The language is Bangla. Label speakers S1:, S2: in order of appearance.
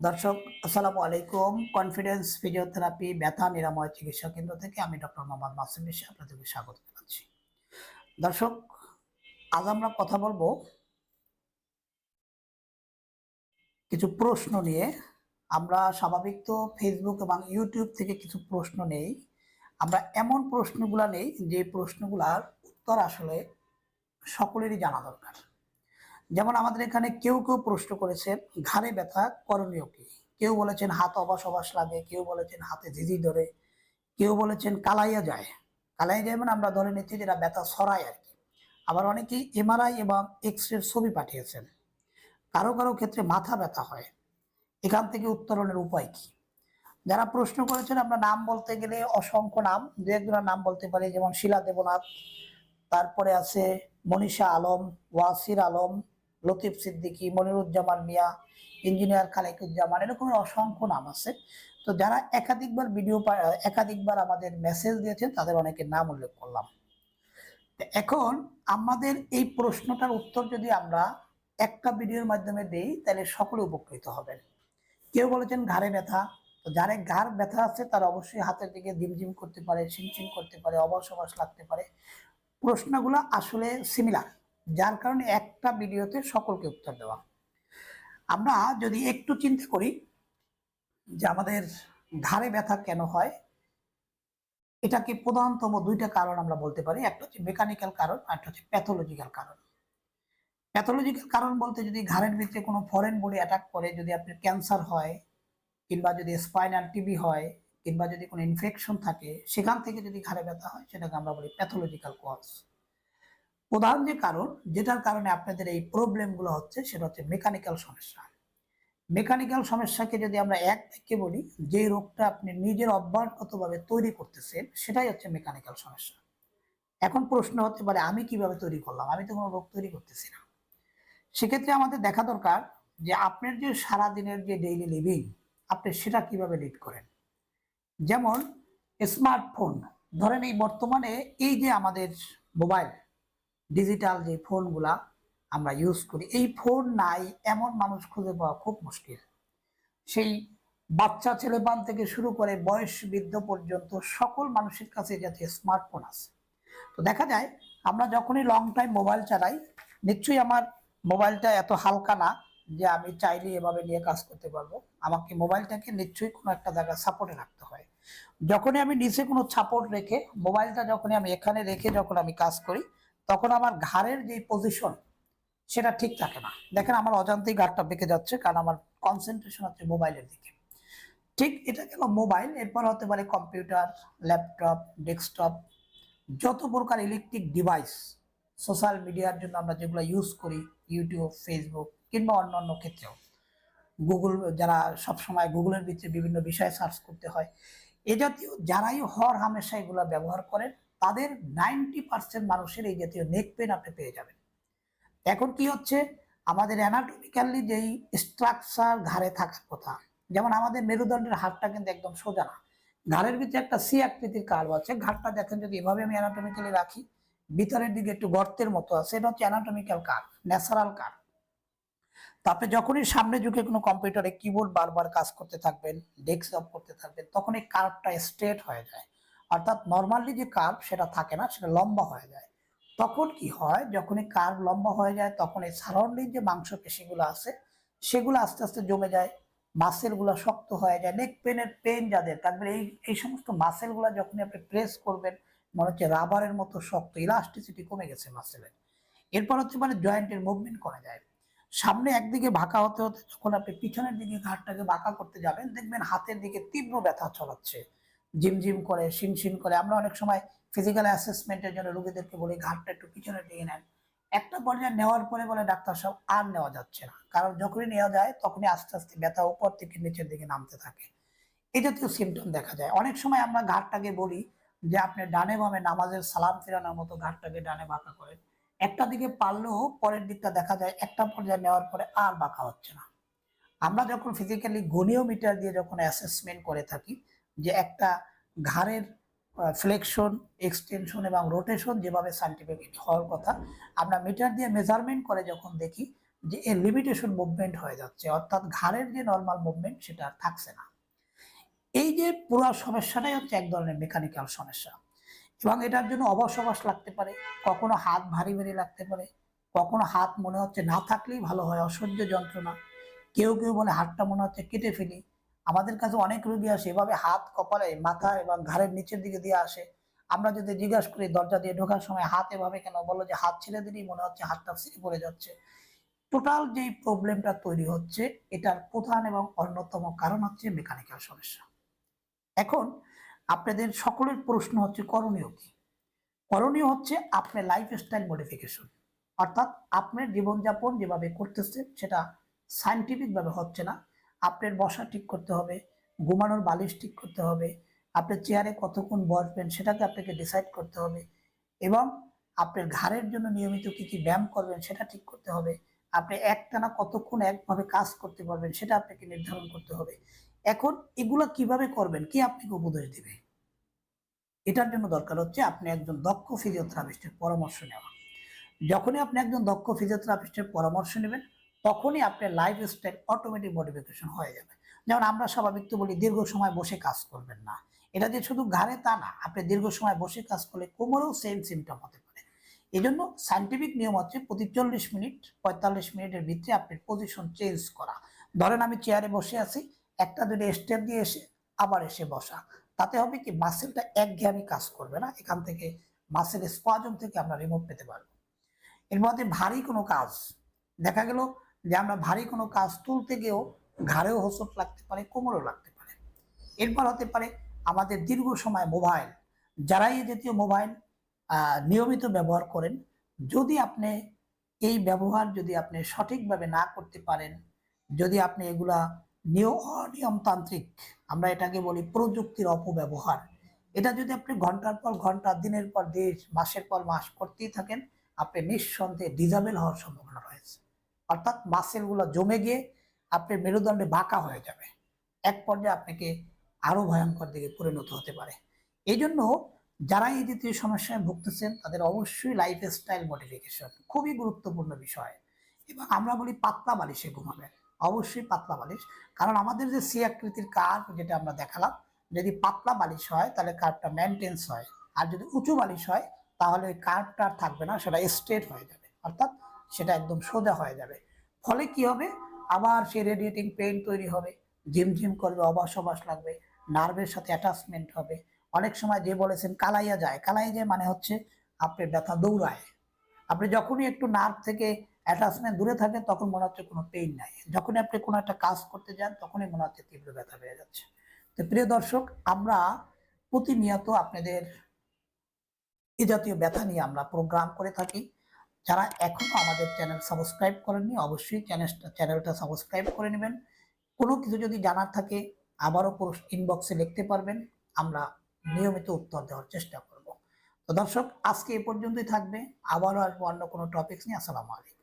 S1: দর্শক, আসসালামু আলাইকুম। কনফিডেন্স ফিজিওথেরাপি ব্যথা নিরাময় চিকিৎসা কেন্দ্র থেকে আমি ডক্টর মোহাম্মদ মাসুম বিশ্বাস আপনাদেরকে স্বাগত জানাচ্ছি। দর্শক, আজ আমরা কথা বলব কিছু প্রশ্ন নিয়ে। আমরা স্বাভাবিক তো ফেসবুক এবং ইউটিউব থেকে কিছু প্রশ্ন নেই। আমরা এমন প্রশ্নগুলা নেই যে প্রশ্নগুলার উত্তর আসলে সকলেরই জানা দরকার। যেমন আমাদের এখানে কেউ কেউ প্রশ্ন করেছেন, ঘাড়ে ব্যথা করণীয় কি? কেউ বলেছেন হাত অবাস অবাস লাগে, কেউ বলেছেন হাতে ঝিঝি ধরে, কেউ বলেছেন কালাইয়া যায়। কালাইয়া যায় মানে আমরা ধরে নিচ্ছি যেটা ব্যথা ছড়ায় আর কি। আবার অনেকেই এমআরআই এবং এক্স রে ছবি পাঠিয়েছেন। কারও কারও ক্ষেত্রে মাথা ব্যথা হয়। এখান থেকে উত্তরণের উপায় কি? যারা প্রশ্ন করেছেন, আমরা নাম বলতে গেলে অসংখ্য নাম, দু একজনের নাম বলতে পারি, যেমন শিলা দেবনাথ, তারপরে আছে মনীষা আলম, ওয়াসির আলম লতিফ সিদ্দিকী, মনিরুজ্জামান মিয়া, ইঞ্জিনিয়ার খালেকুজ্জামান, এরকম অসংখ্য নাম আছে। তো যারা একাধিকবার ভিডিও একাধিকবার আমাদের মেসেজ দিয়েছেন, তাদের অনেকের নাম উল্লেখ করলাম। এখন আমাদের এই প্রশ্নটার উত্তর যদি আমরা একটা ভিডিওর মাধ্যমে দেই, তাহলে সকলে উপকৃত হবেন। কেউ বলেছেন ঘাড়ে ব্যথা। তো যারা ঘাড় ব্যথা আছে, তারা অবশ্যই হাতের দিকে ঝিমঝিম করতে পারে, ছিমছিম করতে পারে, অবশ অবশ লাগতে পারে। প্রশ্নগুলো আসলে সিমিলার যার কারণে একটা ভিডিওতে সকলকে উত্তর দেওয়া। আমরা যদি একটু চিন্তা করি যে আমাদের ঘাড়ে ব্যথা কেন হয়, এটাকে প্রধানতম দুইটা কারণ আমরা বলতে পারি। একটা হচ্ছে মেকানিক্যাল কারণ আর একটা হচ্ছে প্যাথোলজিক্যাল কারণ। প্যাথোলজিক্যাল কারণ বলতে যদি ঘাড়ের ভিতরে কোনো ফরেন বডি অ্যাটাক করে, যদি আপনার ক্যান্সার হয়, কিংবা যদি স্পাইনাল টিবি হয়, কিংবা যদি কোনো ইনফেকশন থাকে, সেখান থেকে যদি ঘাড়ে ব্যথা হয়, সেটাকে আমরা বলি প্যাথোলজিক্যাল কজ প্রধান যে কারণ, যেটার কারণে আপনাদের এই প্রবলেমগুলো হচ্ছে, সেটা হচ্ছে মেকানিক্যাল সমস্যা। মেকানিক্যাল সমস্যাকে যদি আমরা এক থেকে বলি, যে রোগটা আপনি নিজের অভ্যাসগতভাবে তৈরি করতেছেন, সেটাই হচ্ছে মেকানিক্যাল সমস্যা। এখন প্রশ্ন হতে পারে, আমি কীভাবে তৈরি করলাম? আমি তো কোনো রোগ তৈরি করতেছি না। সেক্ষেত্রে আমাদের দেখা দরকার যে আপনার যে সারাদিনের যে ডেইলি লিভিং আপনি সেটা কীভাবে লিড করেন? যেমন স্মার্টফোন ধরেন এই বর্তমানে এই যে আমাদের মোবাইল ডিজিটাল যে ফোনগুলা আমরা ইউজ করি, এই ফোন নাই, এমন মানুষ খুঁজে পাওয়া খুব মুশকিল। সেই বাচ্চা ছেলেপান থেকে শুরু করে বয়স বৃদ্ধ পর্যন্ত সকল মানুষের কাছে যাতে স্মার্টফোন আছে। তো দেখা যায়, আমরা যখনই লং টাইম মোবাইল চালাই, নিশ্চয়ই আমার মোবাইলটা এত হালকা না যে আমি চাইলে এভাবে নিয়ে কাজ করতে পারব। আমাকে মোবাইলটাকে নিশ্চয়ই কোনো একটা জায়গায় সাপোর্টে রাখতে হয়। যখনই আমি নিচে কোনো সাপোর্ট রেখে মোবাইলটা যখনই আমি এখানে রেখে যখন আমি কাজ করি তখন আমার ঘাড়ের যে পজিশন সেটা ঠিক থাকে না। দেখেন আমার অজান্তেই ঘাড়টা বেঁকে যাচ্ছে, কারণ আমার কনসেন্ট্রেশন হচ্ছে মোবাইলের দিকে। ঠিক এটা গেল মোবাইল এরপর হতে পারে কম্পিউটার ল্যাপটপ ডেস্কটপ যত প্রকার ইলেকট্রিক ডিভাইস সোশ্যাল মিডিয়ার জন্য আমরা যেগুলো ইউজ করি ইউটিউব ফেসবুক কিংবা অন্য অন্য ক্ষেত্রেও। গুগল যারা সবসময় গুগলের ভিতরে বিভিন্ন বিষয়ে সার্চ করতে হয়, এ জাতীয় যারাই হর হামেশা এগুলো ব্যবহার করেন তাদের নাইনটি পার্সেন্ট মানুষের এই জাতীয় নেক পেন আপনি পেয়ে যাবেন। এখন কি হচ্ছে? আমাদের অ্যানাটমিক্যালি যেই স্ট্রাকচার ঘাড়ে থাকার কথা, যেমন আমাদের মেরুদণ্ডের হাড়টা কিন্তু একদম সোজা না। ঘাড়ের ভিতরে একটা সি আকৃতির কার্ভ আছে, ঘাড়টা দেখেন যদি এভাবে আমি অ্যানাটমিক্যালি রাখি, ভিতরের দিকে একটু গর্তের মতো আছে, এটা হচ্ছে অ্যানাটমিক্যাল কার্ভ ন্যাচারাল কার্ভ। তারপরে যখনই সামনে ঝুঁকে কোনো কম্পিউটারে কিবোর্ড বারবার কাজ করতে থাকবেন ডেস্কটপ করতে থাকবেন, তখন এই কার্ভটা স্ট্রেট হয়ে যায়। অর্থাৎ নর্মালি যে কার্ভ সেটা থাকে না, সেটা লম্বা হয়ে যায়। তখন কি হয় যখন এই কার্ভ লম্বা হয়ে যায়, তখন এই সারাউন্ডিং যে মাংসপেশিগুলো আছে, সেগুলো আস্তে আস্তে জমে যায় মাসেলগুলো শক্ত হয়ে যায় নেক পেনের পেন যাদের তারপরে এই এই সমস্ত মাসেলগুলো যখনই আপনি প্রেস করবেন, মনে হচ্ছে রাবারের মতো শক্ত ইলাস্টিসিটি কমে গেছে মাসেলের এরপর হচ্ছে মানে জয়েন্টের মুভমেন্ট করা যায়। সামনে একদিকে বাঁকা হতে হতে যখন আপনি পিছনের দিকে ঘাটটাকে বাঁকা করতে যাবেন, দেখবেন হাতের দিকে তীব্র ব্যথা ছড়াচ্ছে। ঝিমঝিম করে শিনশিন করে। আমরা অনেক সময় ফিজিক্যাল অ্যাসেসমেন্টের জন্য রোগীদেরকে বলি ঘাটটা একটু পিছনে দিকে নেন। একটা পর্যায়ে নেওয়ার পরে বলে, ডাক্তার সাহেব, আর নেওয়া যাচ্ছে না। কারণ যখনই নেওয়া যায়, তখনই আস্তে আস্তে ব্যথা উপর থেকে নিচের দিকে নামতে থাকে। এই জাতীয় সিমটম দেখা যায়। অনেক সময় আমরা ঘাটটাকে বলি যে, আপনি ডানে বামে নামাজের সালাম ফেরানোর মতো ঘাটটাকে ডানে বাঁকা করেন। একটা দিকে পারলেও পরের দিকটা দেখা যায়, একটা পর্যায়ে নেওয়ার পরে আর বাঁকা হচ্ছে না। আমরা যখন ফিজিক্যালি গনিওমিটার দিয়ে যখন অ্যাসেসমেন্ট করে থাকি যে একটা ঘাড়ের ফ্লেকশন এক্সটেনশন এবং রোটেশন যেভাবে সাইন্টিফিক হওয়ার কথা, আমরা মিটার দিয়ে মেজারমেন্ট করে যখন দেখি যে এর লিমিটেশন মুভমেন্ট হয়ে যাচ্ছে, অর্থাৎ ঘাড়ের যে নর্মাল মুভমেন্ট সেটা আর থাকছে না। এই যে পুরো সমস্যাটাই হচ্ছে এক ধরনের মেকানিক্যাল সমস্যা। এবং এটার জন্য অবশ লাগতে পারে, কখনো হাত ভারী ভারী লাগতে পারে, কখনো হাত মনে হচ্ছে না থাকলেই ভালো হয়, অসহ্য যন্ত্রণা। কেউ কেউ বলে হাতটা মনে হচ্ছে কেটে ফেলি আমাদের কাছে অনেক রোগী আসে, এভাবে হাত, কপালে, মাথা এবং ঘাড়ের নিচের দিকে দিয়ে আসে। আমরা যদি জিজ্ঞাসা করি, দরজা দিয়ে ঢোকার সময় হাত এভাবে কেন বলো যে হাত ছেড়ে দিলেই মনে হচ্ছে হাতটা ছিঁড়ে পড়ে যাচ্ছে। টোটাল যেই প্রবলেমটা তৈরি হচ্ছে, এটার প্রধান এবং অন্যতম কারণ হচ্ছে মেকানিক্যাল সমস্যা। এখন আপনাদের সকলের প্রশ্ন হচ্ছে, করণীয় কি? করণীয় হচ্ছে আপনার লাইফ স্টাইল মডিফিকেশন অর্থাৎ আপনার জীবনযাপন যেভাবে করতেছেন সেটা সাইন্টিফিকভাবে হচ্ছে না। আপনার বসা ঠিক করতে হবে, ঘুমানোর বালিশ ঠিক করতে হবে, আপনার চেয়ারে কতক্ষণ বসবেন সেটাকে আপনাকে ডিসাইড করতে হবে এবং আপনার ঘাড়ের জন্য নিয়মিত কি কি ব্যায়াম করবেন সেটা ঠিক করতে হবে, আপনি একটানা কতক্ষণ একভাবে কাজ করতে পারবেন সেটা আপনাকে নির্ধারণ করতে হবে। এখন এগুলো কীভাবে করবেন কি আপনাকে উপদেশ দিবে? এটার জন্য দরকার হচ্ছে আপনি একজন দক্ষ ফিজিওথেরাপিস্টের পরামর্শ নেওয়া। যখনই আপনি একজন দক্ষ ফিজিওথেরাপিস্টের পরামর্শ নেবেন তখনই আপনার লাইফ স্টাইল অটোমেটিক মডিফিকেশন হয়ে যাবে। যেমন আমরা স্বাভাবিক তো বলি, দীর্ঘ সময় বসে কাজ করবেন না। এটা যে শুধু ঘাড়ে তা না, আপনি দীর্ঘ সময় বসে কাজ করলে কোমরেও সেম সিমটম হতে পারে। এই জন্য সাইন্টিফিক নিয়ম হচ্ছে প্রতি চল্লিশ মিনিট, পঁয়তাল্লিশ মিনিটের ভিতরে আপনার পজিশন চেঞ্জ করা। ধরেন আমি চেয়ারে বসে আছি, একটা দুটো স্টেপ দিয়ে এসে আবার এসে বসা। তাতে হবে কি মাসেলটা একঘেয়েমি কাজ করবে না, এখান থেকে মাসেল স্পাজম থেকে আমরা রিমুভ পেতে পারব। এর মধ্যে ভারী কোনো কাজ। দেখা গেল যে আমরা ভারী কোনো কাজ তুলতে গিয়েও ঘাড়েও হোসট লাগতে পারে, কোমরেও লাগতে পারে। এরপর হতে পারে আমাদের দীর্ঘ সময় মোবাইল। যারাই এই জাতীয় মোবাইল নিয়মিত ব্যবহার করেন, যদি আপনি এই ব্যবহার যদি আপনি সঠিকভাবে না করতে পারেন, যদি আপনি এগুলা নিয়, অনিয়মতান্ত্রিক, আমরা এটাকে বলি প্রযুক্তির অপব্যবহার। এটা যদি আপনি ঘণ্টার পর ঘণ্টা, দিনের পর দিন, মাসের পর মাস করতেই থাকেন, আপনি নিঃসন্দেহে ডিজাবেল হওয়ার সম্ভাবনা রয়েছে। অর্থাৎ মাসেলগুলো জমে গিয়ে আপনার মেরুদণ্ডে বাঁকা হয়ে যাবে। এক পর্যায়ে আপনাকে আরও ভয়ঙ্কর দিকে পরিণত হতে পারে। এই জন্য যারা এই জাতীয় সমস্যায় ভুগতেছেন, তাদের অবশ্যই লাইফ স্টাইল মডিফিকেশন খুবই গুরুত্বপূর্ণ বিষয়। এবং আমরা বলি পাতলা বালিশে ঘুমাবেন। অবশ্যই পাতলা বালিশ। কারণ আমাদের যে সি আকৃতির কার্ভ যেটা আমরা দেখালাম, যদি পাতলা বালিশ হয়, তাহলে কার্ভটা মেনটেন্স হয়। আর যদি উঁচু বালিশ হয়, তাহলে ওই কার্ভটা আর থাকবে না, সেটা স্ট্রেট হয়ে যাবে। অর্থাৎ সেটা একদম সোজা হয়ে যাবে। ফলে কি হবে? আবার সে রেডিয়েটিং পেইন তৈরি হবে ঝিমঝিম করবে, অবাস অবাস লাগবে নার্ভের সাথে অ্যাটাচমেন্ট হবে। অনেক সময় যে বলেছেন, কালাইয়া যায়। কালাইয়া যায় মানে হচ্ছে আপনার ব্যথা দৌড়ায়। আপনি যখনই একটু নার্ভ থেকে অ্যাটাচমেন্ট দূরে থাকেন, তখন মনে হচ্ছে কোনো পেইন নাই। যখনই আপনি কোনো একটা কাজ করতে যান, তখনই মনে হচ্ছে তীব্র ব্যথা বেড়ে যাচ্ছে। তো প্রিয় দর্শক, আমরা প্রতিনিয়ত আপনাদের এ জাতীয় ব্যথা নিয়ে আমরা প্রোগ্রাম করে থাকি। যারা এখনও আমাদের চ্যানেল সাবস্ক্রাইব করেননি, অবশ্যই চ্যানেলটা চ্যানেলটা সাবস্ক্রাইব করে নেবেন। কোনো কিছু যদি জানার থাকে, আবারও ইনবক্সে লিখতে পারবেন। আমরা নিয়মিত উত্তর দেওয়ার চেষ্টা করব। তো দর্শক, আজকে এ পর্যন্তই থাকবে। আবারও আসব অন্য কোনো টপিক্স নিয়ে। আসসালামু আলাইকুম।